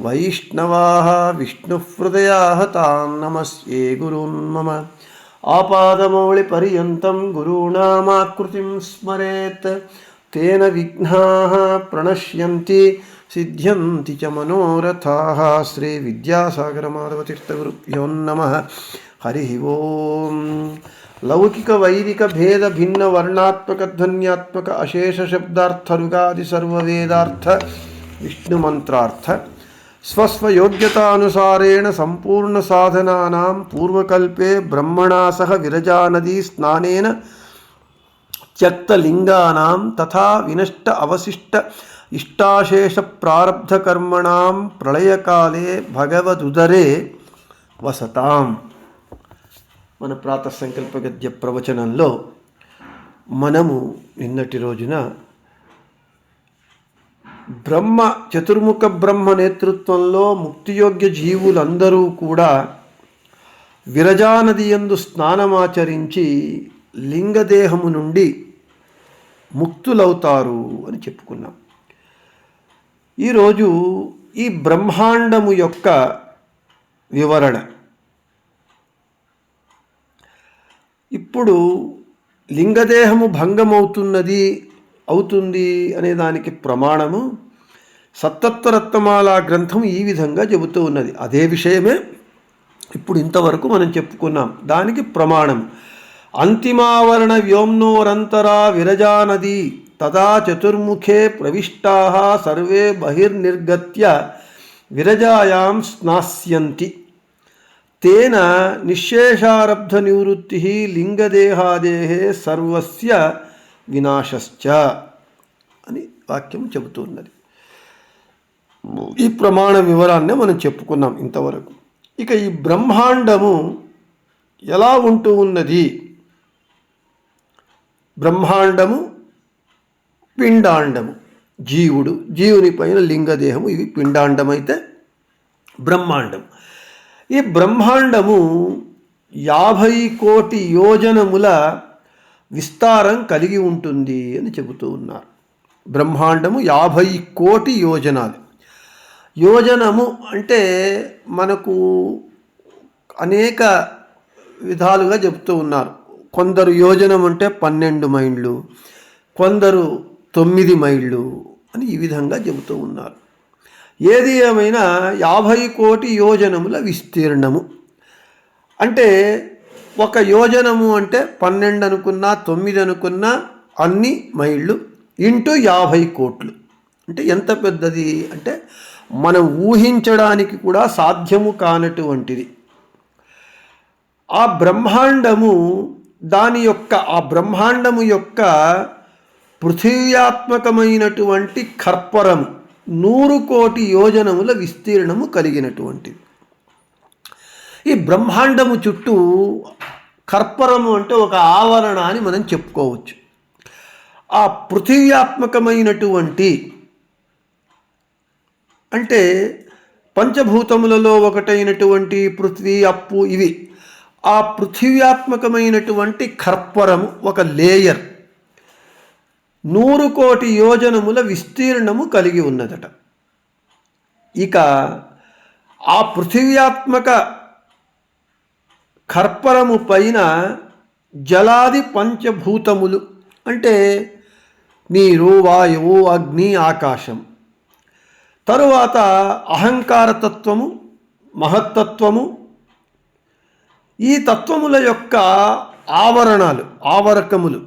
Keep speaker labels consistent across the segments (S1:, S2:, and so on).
S1: वैष्णवा विष्णुहृदया तान् नमस्ये गुरून्मम आपादमौलिपर्यन्तं गुरूणामाकृतिं स्मरेत्। तेन विघ्नाः प्रणश्यन्ति, सिद्ध्यन्ति च मनोरथाः। श्रीविद्यासागरमाधवतीर्थगुरुभ्यो नमः। हरिः ओम्। लौकिक वैदिक भेद भिन्न वर्णात्मक ध्वन्यात्मक अशेष शब्दार्थ रुगादि सर्व विष्णु मंत्रार्थ స్వస్వయోగ్యతానుసారేణ సంపూర్ణ సాధనానాం పూర్వకల్పే బ్రహ్మణా సహ విరజానదీ స్నానేన త్యక్తలింగానాం తథా వినష్ట అవశిష్ట ఇష్టాశేష ప్రారబ్ధకర్మణాం ప్రళయకాలే భగవదుదరే వసతాం మన ప్రాత సంకల్ప గద్య ప్రవచనంలో మనము నిన్నటి రోజున బ్రహ్మ చతుర్ముఖ బ్రహ్మ నేతృత్వంలో ముక్తియోగ్య జీవులందరూ కూడా విరజానది యందు స్నానమాచరించి లింగదేహము నుండి ముక్తులవుతారు అని చెప్పుకున్నాం. ఈరోజు ఈ బ్రహ్మాండము యొక్క వివరణ. ఇప్పుడు లింగదేహము భంగమవుతున్నది అవుతుంది అనే దానికి ప్రమాణము సత్తత్వరత్నమాల గ్రంథం ఈ విధంగా చెబుతూ ఉన్నది. అదే విషయమే ఇప్పుడు ఇంతవరకు మనం చెప్పుకున్నాం. దానికి ప్రమాణం. అంతిమావరణ వ్యోమ్నోరంతరా విరజానది తదా చతుర్ముఖే ప్రవిష్టా సర్వే బహిర్నిర్గత్య విరజాయాం స్నాస్యంతి. తేన నిశ్శేషారబ్ధ నివృత్తి లింగదేహాదేహే సర్వస్య వినాశశ్చ అని వాక్యం చెబుతున్నది ఈ ప్రమాణ వివరాన్నే మనం చెప్పుకున్నాం ఇంతవరకు. ఇక ఈ బ్రహ్మాండము ఎలా ఉంటూ ఉన్నది? బ్రహ్మాండము పిండాండము. జీవుడు జీవుని పైన లింగదేహము ఇవి పిండాండం అయితే బ్రహ్మాండం. ఈ బ్రహ్మాండము యాభై కోటి యోజనముల విస్తారం కలిగి ఉంటుంది అని చెబుతూ ఉన్నారు. బ్రహ్మాండము యాభై కోటి యోజనాలు. యోజనము అంటే మనకు అనేక విధాలుగా చెబుతూ ఉన్నారు. కొందరు యోజనం అంటే పన్నెండు మైళ్ళు కొందరు తొమ్మిది మైళ్ళు అని ఈ విధంగా చెబుతూ ఉన్నారు. ఏది ఏమైనా యాభై కోటి యోజనముల విస్తీర్ణము. అంటే ఒక యోజనము అంటే పన్నెండు అనుకున్నా తొమ్మిది అనుకున్నా అన్ని మైళ్ళు ఇంటూ యాభై కోట్లు. అంటే ఎంత పెద్దది అంటే మనం ఊహించడానికి కూడా సాధ్యము కానటువంటిది. ఆ బ్రహ్మాండము దాని యొక్క ఆ బ్రహ్మాండము యొక్క పృథివ్యాత్మకమైనటువంటి కర్పరము నూరు కోటి యోజనముల విస్తీర్ణము కలిగినటువంటిది. ఈ బ్రహ్మాండము చుట్టూ కర్పరము అంటే ఒక ఆవరణ అని మనం చెప్పుకోవచ్చు. ఆ పృథివ్యాత్మకమైనటువంటి అంటే పంచభూతములలో ఒకటైనటువంటి పృథ్వీ అప్పు ఇవి. ఆ పృథివ్యాత్మకమైనటువంటి కర్పరము ఒక లేయర్. నూరు కోటి యోజనముల విస్తీర్ణము కలిగి ఉన్నదట. ఇక ఆ పృథివ్యాత్మక కర్పరము పైన జలాది పంచభూతములు. అంటే నీరు వాయువు అగ్ని ఆకాశం. తరువాత అహంకారతత్వము మహత్తత్వము ఈ తత్వముల యొక్క ఆవరణాలు ఆవరకములు.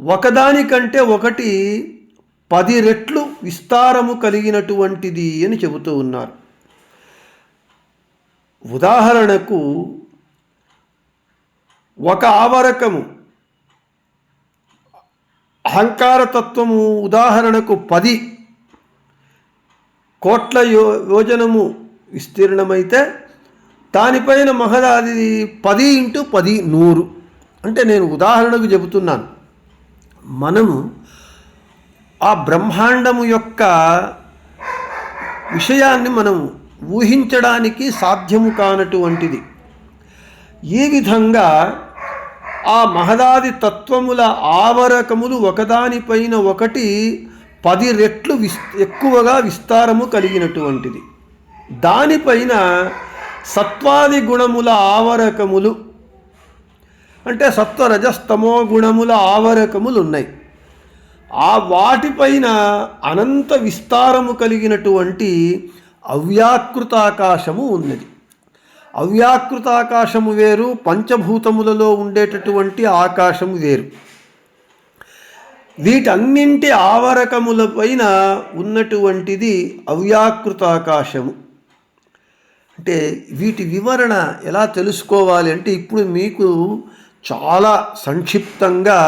S1: ఒకదానికంటే ఒకటి పది రెట్లు విస్తారము కలిగినటువంటిది అని చెబుతూ ఉన్నారు. ఉదాహరణకు ఒక ఆవరకము అహంకారతత్వము ఉదాహరణకు పది కోట్ల యో యోజనము విస్తీర్ణమైతే దానిపైన మహదాది పది ఇంటూ పది నూరు. అంటే నేను ఉదాహరణకు చెబుతున్నాను. మనము ఆ బ్రహ్మాండము యొక్క విషయాన్ని మనం ఊహించడానికి సాధ్యము కానటువంటిది. ఈ విధంగా ఆ మహదాది తత్వముల ఆవరకములు ఒకదానిపైన ఒకటి పది రెట్లు విస్ ఎక్కువగా విస్తారము కలిగినటువంటిది. దానిపైన సత్వాది గుణముల ఆవరకములు అంటే సత్వరజస్తమో గుణముల ఆవరకములు ఉన్నాయి ఆ వాటిపైన అనంత విస్తారము కలిగినటువంటి అవ్యాకృతాకాశము ఉన్నది. అవ్యాకృతాకాశము వేరు పంచభూతములలో ఉండేటటువంటి ఆకాశము వేరు. వీటన్నింటి ఆవరకముల పైన ఉన్నటువంటిది అవ్యాకృతాకాశము. అంటే వీటి వివరణ ఎలా తెలుసుకోవాలి అంటే ఇప్పుడు మీకు చాలా సంక్షిప్తంగా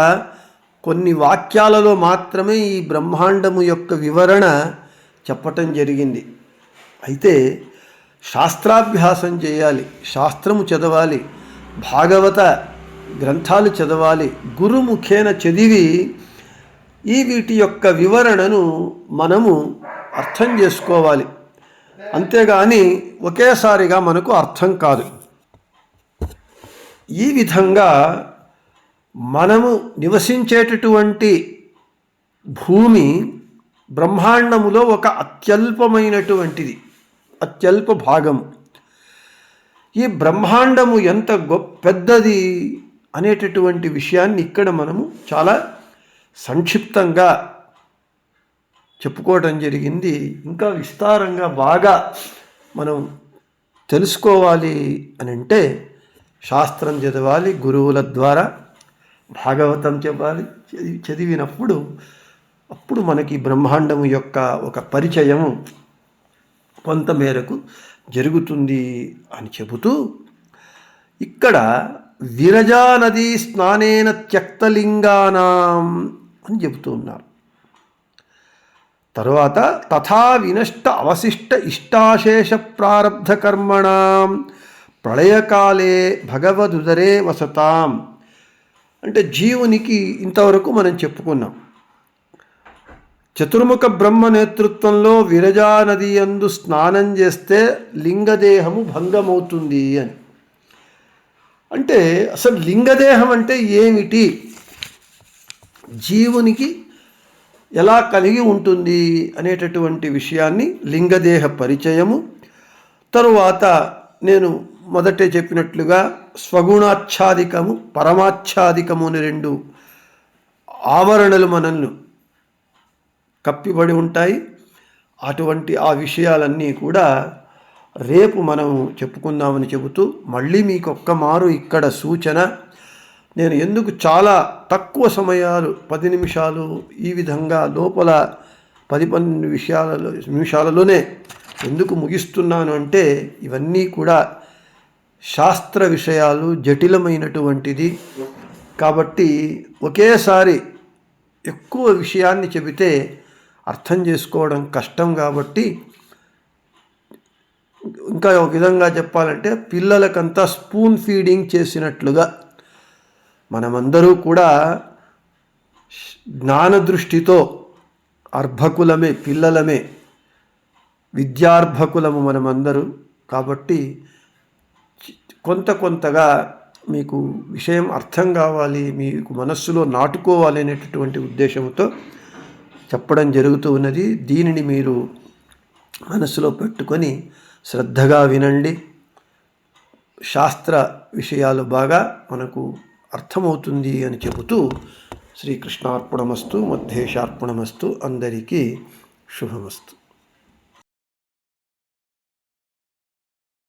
S1: కొన్ని వాక్యాలలో మాత్రమే ఈ బ్రహ్మాండము యొక్క వివరణ చెప్పటం జరిగింది. అయితే శాస్త్రాభ్యాసం చేయాలి శాస్త్రము చదవాలి భాగవత గ్రంథాలు చదవాలి గురుముఖేన చదివి ఈ వీటి యొక్క వివరణను మనము అర్థం చేసుకోవాలి. అంతేగాని ఒకేసారిగా మనకు అర్థం కాదు. ఈ విధంగా మనము నివసించేటటువంటి భూమి బ్రహ్మాండములో ఒక అత్యల్పమైనటువంటిది అత్యల్ప భాగం ఈ బ్రహ్మాండము ఎంత గొప్ప పెద్దది అనేటటువంటి విషయాన్ని ఇక్కడ మనము చాలా సంక్షిప్తంగా చెప్పుకోవటం జరిగింది. ఇంకా విస్తారంగా బాగా మనం తెలుసుకోవాలి అని అంటే శాస్త్రం చదవాలి గురువుల ద్వారా భాగవతం చెప్పాలి చదివి చదివినప్పుడు అప్పుడు మనకి బ్రహ్మాండము యొక్క ఒక పరిచయము కొంతమేరకు జరుగుతుంది అని చెబుతూ ఇక్కడ విరజా నదీ స్నానేన త్యక్తలింగానాం అని చెబుతూ ఉన్నారు. తరువాత తథా వినష్ట అవశిష్ట ఇష్టాశేష ప్రారబ్ధ ప్రళయకాలే భగవదుదరే వసతాం. అంటే జీవునికి ఇంతవరకు మనం చెప్పుకున్నాం. చతుర్ముఖ బ్రహ్మ నేతృత్వంలో విరజా నది అందు స్నానం చేస్తే లింగదేహము భంగమవుతుంది అని. అంటే అసలు లింగదేహం అంటే ఏమిటి? జీవునికి ఎలా కలిగి ఉంటుంది అనేటటువంటి విషయాన్ని లింగదేహ పరిచయము. తరువాత నేను మొదటే చెప్పినట్లుగా స్వగుణాచ్ఛాదికము పరమాచ్ఛాదికము అని రెండు ఆవరణలు మనల్ని కప్పిబడి ఉంటాయి. అటువంటి ఆ విషయాలన్నీ కూడా రేపు మనం చెప్పుకుందామని చెబుతూ మళ్ళీ మీకు ఒక్క మారు ఇక్కడ సూచన నేను ఎందుకు చాలా తక్కువ సమయాలు పది నిమిషాలు ఈ విధంగా లోపల పది పన్నెండు విషయాలలో నిమిషాలలోనే ఎందుకు ముగిస్తున్నాను అంటే ఇవన్నీ కూడా శాస్త్ర విషయాలు జటిలమైనటువంటిది. కాబట్టి ఒకేసారి ఎక్కువ విషయాన్ని చెబితే అర్థం చేసుకోవడం కష్టం కాబట్టి ఇంకా ఒక విధంగా చెప్పాలంటే పిల్లలకంతా స్పూన్ ఫీడింగ్ చేసినట్లుగా మనమందరూ కూడా జ్ఞాన దృష్టితో అర్భకులమే పిల్లలమే విద్యార్భకులము మనమందరూ కాబట్టి కొంత కొంతగా మీకు విషయం అర్థం కావాలి మీకు మనస్సులో నాటుకోవాలి అనేటటువంటి ఉద్దేశంతో చెప్పడం జరుగుతూ ఉన్నది. దీనిని మీరు మనసులో పెట్టుకొని శ్రద్ధగా వినండి. శాస్త్ర విషయాలు బాగా మనకు అర్థమవుతుంది అని చెబుతూ శ్రీకృష్ణార్పణమస్తు మధ్యేషార్పణమస్తు అందరికీ శుభమస్తు.